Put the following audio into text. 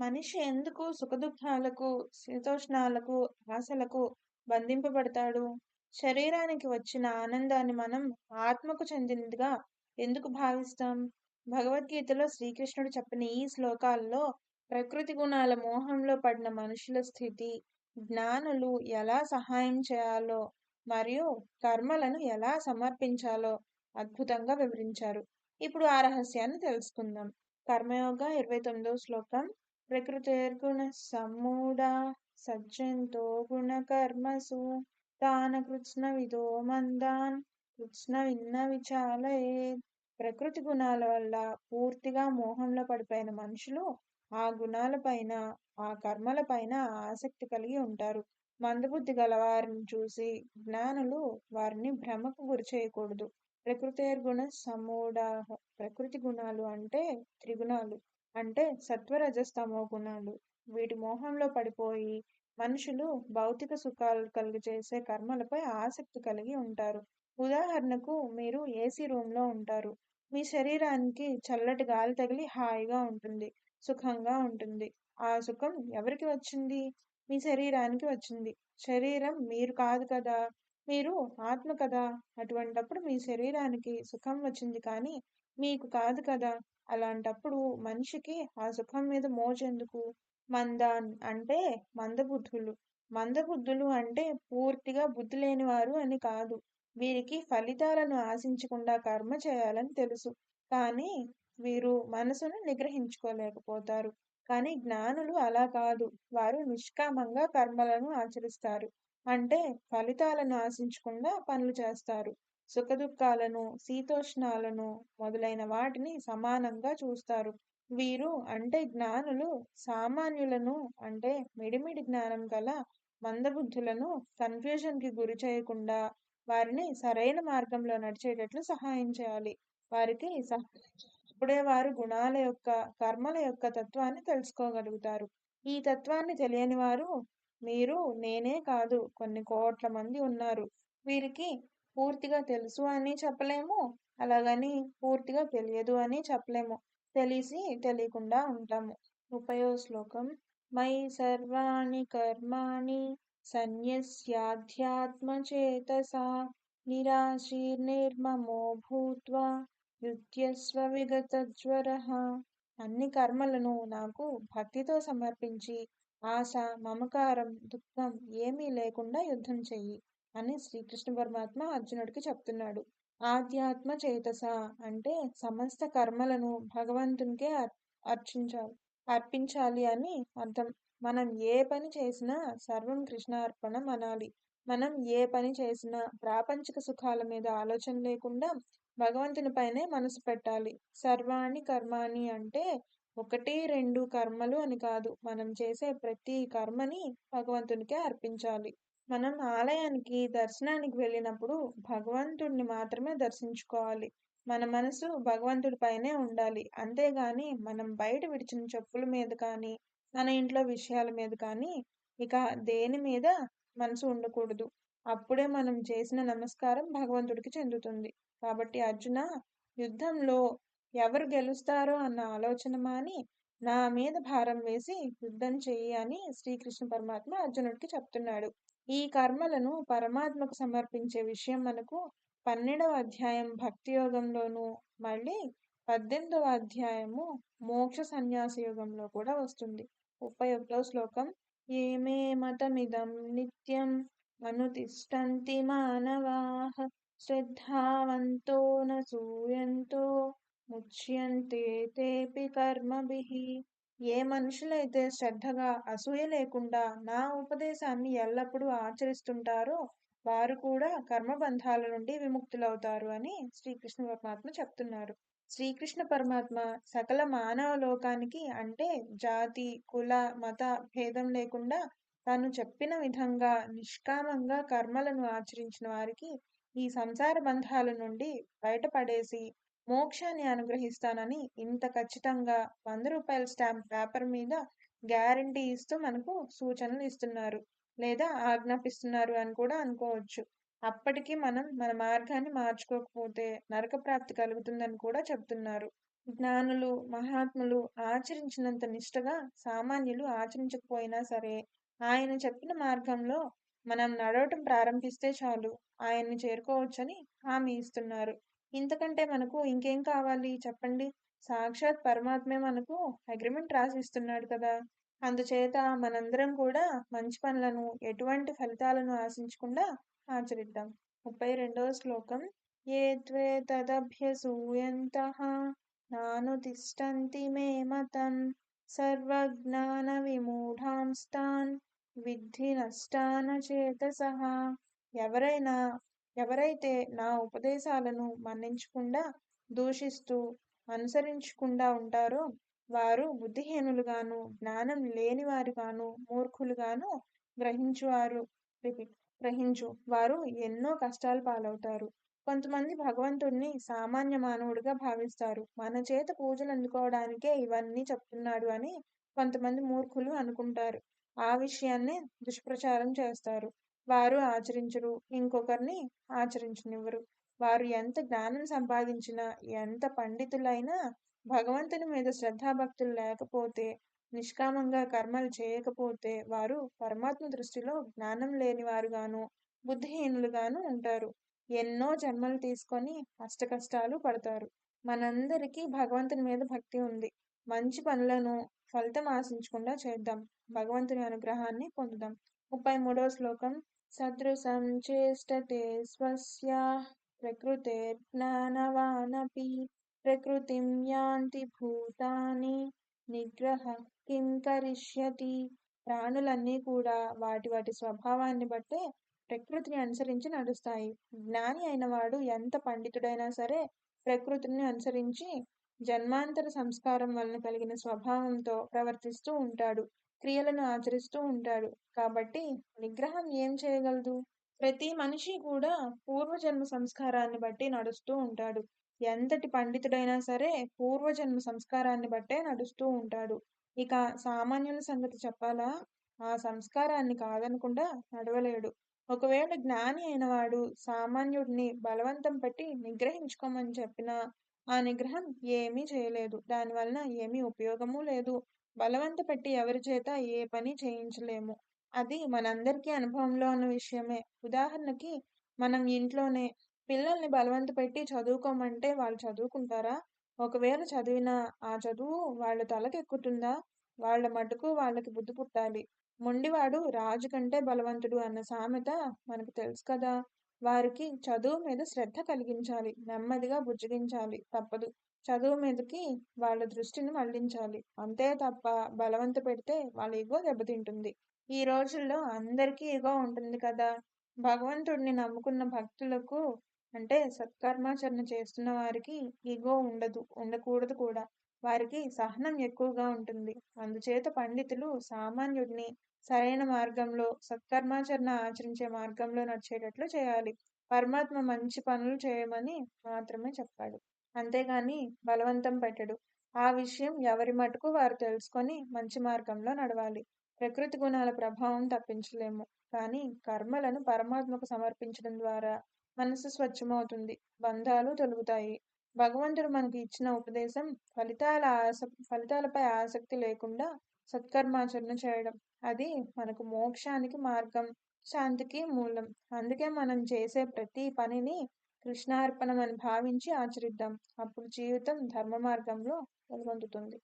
మనిషి ఎందుకు సుఖదుఖాలకు, శీతోష్ణాలకు, ఆశలకు బంధింపబడతాడు? శరీరానికి వచ్చిన ఆనందాన్ని మనం ఆత్మకు చెందినదిగా ఎందుకు భావిస్తాం? భగవద్గీతలో శ్రీకృష్ణుడు చెప్పిన ఈ శ్లోకాల్లో ప్రకృతి గుణాల మోహంలో పడిన మనుషుల స్థితి, జ్ఞానులు ఎలా సహాయం చేయాలో మరియు కర్మలను ఎలా సమర్పించాలో అద్భుతంగా వివరించారు. ఇప్పుడు ఆ రహస్యాన్ని తెలుసుకుందాం. కర్మయోగ ఇరవై తొమ్మిదవ శ్లోకం ప్రకృతిర్గుణ సమ్మూఢా సజ్జంతో గుణకర్మసు తాన కృత్స్న విదో మందాన్ కృత్స్న విన్న విచాలయేత్ ప్రకృతి గుణాల వల్ల పూర్తిగా మోహంలో పడిపోయిన మనుషులు ఆ గుణాలపైన, ఆ కర్మల పైన ఆసక్తి కలిగి ఉంటారు. మందబుద్ధి గల వారిని చూసి జ్ఞానులు వారిని భ్రమకు గురి చేయకూడదు. ప్రకృతి గుణ సమూఢ ప్రకృతి గుణాలు అంటే త్రిగుణాలు. అంటే సత్వరజస్తమో గుణాలు. వీటి మోహంలో పడిపోయి మనుషులు భౌతిక సుఖాలు కలుగజేసే కర్మలపై ఆసక్తి కలిగి ఉంటారు. ఉదాహరణకు మీరు ఏసీ రూమ్లో ఉంటారు. మీ శరీరానికి చల్లటి గాలి తగిలి హాయిగా ఉంటుంది. సుఖంగా ఉంటుంది. ఆ సుఖం ఎవరికి వచ్చింది? మీ శరీరానికి వచ్చింది. శరీరం మీరు కాదు కదా! మీరు ఆత్మ కదా! అటువంటప్పుడు మీ శరీరానికి సుఖం వచ్చింది కానీ మీకు కాదు కదా! అలాంటప్పుడు మనిషికి ఆ సుఖం మీద మోజెందుకు? మందాన్ అంటే మందబుద్ధులు. మందబుద్ధులు అంటే పూర్తిగా బుద్ధి లేనివారు అని కాదు. వీరికి ఫలితాలను ఆశించకుండా కర్మ చేయాలని తెలుసు. కానీ వీరు మనసును నిగ్రహించుకోలేకపోతారు. కానీ జ్ఞానులు అలా కాదు. వారు నిష్కామంగా కర్మలను ఆచరిస్తారు. అంటే ఫలితాలను ఆశించకుండా పనులు చేస్తారు. సుఖదుఖాలను, శీతోష్ణాలను మొదలైన వాటిని సమానంగా చూస్తారు. వీరు అంటే జ్ఞానులు సామాన్యులను అంటే మిడిమిడి జ్ఞానం గల మందబుద్ధులను కన్ఫ్యూజన్కి గురి చేయకుండా వారిని సరైన మార్గంలో నడిచేటట్లు సహాయం చేయాలి. వారికి సహకరించాలి. అప్పుడే వారు గుణాల యొక్క, కర్మల యొక్క తత్వాన్ని తెలుసుకోగలుగుతారు. ఈ తత్వాన్ని తెలియని వారు మీరు, నేనే కాదు కొన్ని కోట్ల మంది ఉన్నారు. వీరికి పూర్తిగా తెలుసు అని చెప్పలేము. అలాగని పూర్తిగా తెలియదు అని చెప్పలేము. తెలిసి తెలియకుండా ఉంటాము. ముప్పైవ శ్లోకం మై సర్వాణి కర్మాణి సన్యస్యాధ్యాత్మచేతసా నిరాశీర్నిర్మమో భూత్వా విగత జ్వరహ అన్ని కర్మలను నాకు భక్తితో సమర్పించి ఆశ, మమకారం, దుఃఖం ఏమీ లేకుండా యుద్ధం చెయ్యి అని శ్రీకృష్ణ పరమాత్మ అర్జునుడికి చెప్తున్నాడు. ఆధ్యాత్మ చేతస అంటే సమస్త కర్మలను భగవంతునికే అర్చించాలి అర్పించాలి అని అర్థం. మనం ఏ పని చేసినా సర్వం కృష్ణార్పణం అనాలి. మనం ఏ పని చేసినా ప్రాపంచిక సుఖాల మీద ఆలోచన లేకుండా భగవంతునిపైనే మనసు పెట్టాలి. సర్వాణి కర్మాణి అంటే ఒకటి రెండు కర్మలు అని కాదు. మనం చేసే ప్రతి కర్మని భగవంతునికే అర్పించాలి. మనం ఆలయానికి దర్శనానికి వెళ్ళినప్పుడు భగవంతుడిని మాత్రమే దర్శించుకోవాలి. మన మనసు భగవంతుడిపైనే ఉండాలి. అంతేగాని మనం బయట విడిచిన చెప్పుల మీద కానీ, మన ఇంట్లో విషయాల మీద కానీ ఇక దేని మీద మనసు ఉండకూడదు. అప్పుడే మనం చేసిన నమస్కారం భగవంతుడికి చెందుతుంది. కాబట్టి అర్జున యుద్ధంలో ఎవరు గెలుస్తారో అన్న ఆలోచన మాని నా మీద భారం వేసి యుద్ధం చెయ్యి అని శ్రీకృష్ణ పరమాత్మ అర్జునుడికి చెప్తున్నాడు. ఈ కర్మలను పరమాత్మకు సమర్పించే విషయం మనకు పన్నెండవ అధ్యాయం భక్తి యోగంలోనూ, మళ్ళీ పద్దెనిమిదవ అధ్యాయము మోక్ష సన్యాస యోగంలో కూడా వస్తుంది. ముప్పై ఒకటవ శ్లోకం ఏమే మతమిదం నిత్యం అనుతిష్టంతి మానవాహ శ్రద్ధావంతో నూయంతో ముచ్యంతే తేపి కర్మభి ఏ మనుషులైతే శ్రద్ధగా అసూయ లేకుండా నా ఉపదేశాన్ని ఎల్లప్పుడూ ఆచరిస్తుంటారో వారు కూడా కర్మబంధాల నుండి విముక్తులవుతారు అని శ్రీకృష్ణ పరమాత్మ చెప్తున్నారు. శ్రీకృష్ణ పరమాత్మ సకల మానవ లోకానికి అంటే జాతి, కుల, మత భేదం లేకుండా తాను చెప్పిన విధంగా నిష్కామంగా కర్మలను ఆచరించిన వారికి ఈ సంసార బంధాల నుండి బయటపడేసి మోక్షాన్ని అనుగ్రహిస్తానని ఇంత ఖచ్చితంగా వంద రూపాయల స్టాంప్ పేపర్ మీద గ్యారంటీ ఇస్తూ మనకు సూచనలు ఇస్తున్నారు. లేదా ఆజ్ఞాపిస్తున్నారు అని కూడా అనుకోవచ్చు. అప్పటికి మనం మన మార్గాన్ని మార్చుకోకపోతే నరక ప్రాప్తి కలుగుతుందని కూడా చెబుతున్నారు. జ్ఞానులు మహాత్ములు ఆచరించినంత నిష్టగా సామాన్యులు ఆచరించకపోయినా సరే ఆయన చెప్పిన మార్గంలో మనం నడవటం ప్రారంభిస్తే చాలు ఆయన్ని చేరుకోవచ్చని హామీ ఇస్తున్నారు ఇంతకంటే మనకు ఇంకేం కావాలి? చెప్పండి. సాక్షాత్ పరమాత్మే మనకు అగ్రిమెంట్ రాసిస్తున్నాడు కదా! అందుచేత మనందరం కూడా మంచి పనులను ఎటువంటి ఫలితాలను ఆశించకుండా ఆచరిద్దాం. ముప్పై రెండవ శ్లోకం. ఏ త్వే తదభ్యసూయంత నానుతిష్టంతి మే మతం సర్వజ్ఞాన విమూఢాంస్తాన్ విద్ధి నష్టాన చేతసః ఎవరైనా ఎవరైతే నా ఉపదేశాలను మన్నించకుండా దూషిస్తూ అనుసరించకుండా ఉంటారో వారు బుద్ధిహీనులుగాను జ్ఞానం లేని వారుగాను మూర్ఖులుగాను గ్రహించువారు గ్రహించు. వారు ఎన్నో కష్టాలు పాలవుతారు. కొంతమంది భగవంతుణ్ణి సామాన్య మానవుడిగా భావిస్తారు. మన చేత పూజలు అందుకోవడానికే ఇవన్నీ చెప్తున్నాడు అని కొంతమంది మూర్ఖులు అనుకుంటారు. ఆ విషయాన్నే దుష్ప్రచారం చేస్తారు. వారు ఆచరించరు ఇంకొకరిని ఆచరించనివ్వరు. వారు ఎంత జ్ఞానం సంపాదించినా ఎంత పండితులైనా భగవంతుని మీద శ్రద్ధాభక్తులు లేకపోతే నిష్కామంగా కర్మలు చేయకపోతే వారు పరమాత్మ దృష్టిలో జ్ఞానం లేని వారుగాను బుద్ధిహీనులుగాను ఉంటారు. ఎన్నో జన్మలు తీసుకొని అష్ట కష్టాలు పడతారు. మనందరికీ భగవంతుని మీద భక్తి ఉంది. మంచి పనులను ఫలితం ఆశించకుండా చేద్దాం. భగవంతుని అనుగ్రహాన్ని పొందుదాం. ముప్పై మూడవ శ్లోకం సదృశం చేష్టతే స్వస్య ప్రకృతే జ్ఞానవానపి ప్రకృతి యాంతి భూతాని నిగ్రహ కిం కరిష్యతి. ప్రాణులన్నీ కూడా వాటి వాటి స్వభావాన్ని బట్టే ప్రకృతిని అనుసరించి నడుస్తాయి. జ్ఞాని అయిన వాడు ఎంత పండితుడైనా సరే ప్రకృతిని అనుసరించి జన్మాంతర సంస్కారం వలన కలిగిన స్వభావంతో ప్రవర్తిస్తూ ఉంటాడు. క్రియలను ఆచరిస్తూ ఉంటాడు. కాబట్టి నిగ్రహం ఏం చేయగలదు? ప్రతి మనిషి కూడా పూర్వజన్మ సంస్కారాన్ని బట్టి నడుస్తూ ఉంటాడు. ఎంతటి పండితుడైనా సరే పూర్వజన్మ సంస్కారాన్ని బట్టే నడుస్తూ ఉంటాడు. ఇక సామాన్యుల సంగతి చెప్పాలా? ఆ సంస్కారాన్ని కాదనకుండా నడవలేడు. ఒకవేళ జ్ఞాని అయినవాడు సామాన్యుడిని బలవంతం పెట్టి నిగ్రహించుకోమని చెప్పినా ఆ నిగ్రహం ఏమీ చేయలేదు. దానివలన ఏమీ ఉపయోగము లేదు. బలవంత పెట్టి ఎవరి చేత ఏ పని చేయించలేము. అది మనందరికీ అనుభవంలో ఉన్న విషయమే. ఉదాహరణకి మనం ఇంట్లోనే పిల్లల్ని బలవంత పెట్టి చదువుకోమంటే వాళ్ళు చదువుకుంటారా? ఒకవేళ చదివినా ఆ చదువు వాళ్ళ తలకెక్కుతుందా? వాళ్ళ మటుకు వాళ్ళకి బుద్ధి పుట్టాలి. మొండివాడు రాజు కంటే బలవంతుడు అన్న సామెత మనకు తెలుసు కదా! వారికి చదువు మీద శ్రద్ధ కలిగించాలి. నెమ్మదిగా బుజ్జగించాలి. తప్పదు. చదువు మీదకి వాళ్ళ దృష్టిని మళ్ళించాలి అంతే తప్ప బలవంత పెడితే వాళ్ళ ఎగో దెబ్బతింటుంది. ఈ రోజుల్లో అందరికీ ఎగో ఉంటుంది కదా! భగవంతుడిని నమ్ముకున్న భక్తులకు అంటే సత్కర్మాచరణ చేస్తున్న వారికి ఈగో ఉండదు ఉండకూడదు కూడా. వారికి సహనం ఎక్కువగా ఉంటుంది. అందుచేత పండితులు సామాన్యుడిని సరైన మార్గంలో సత్కర్మాచరణ ఆచరించే మార్గంలో నడిచేటట్లు చేయాలి. పరమాత్మ మంచి పనులు చేయమని మాత్రమే చెప్పాడు. అంతేగాని బలవంతం పెట్టడు. ఆ విషయం ఎవరి మటుకు వారు తెలుసుకొని మంచి మార్గంలో నడవాలి. ప్రకృతి గుణాల ప్రభావం తప్పించలేము. కానీ కర్మలను పరమాత్మకు సమర్పించడం ద్వారా మనసు స్వచ్ఛమవుతుంది. బంధాలు తొలుగుతాయి. భగవంతుడు మనకు ఇచ్చిన ఉపదేశం ఫలితాల ఆస ఫలితాలపై ఆసక్తి లేకుండా సత్కర్మాచరణ చేయడం. అది మనకు మోక్షానికి మార్గం శాంతికి మూలం. అందుకే మనం చేసే ప్రతి పనిని కృష్ణార్పణం అని భావించి ఆచరిద్దాం. అప్పుడు జీవితం ధర్మ మార్గంలో వెలుగొందుతుంది.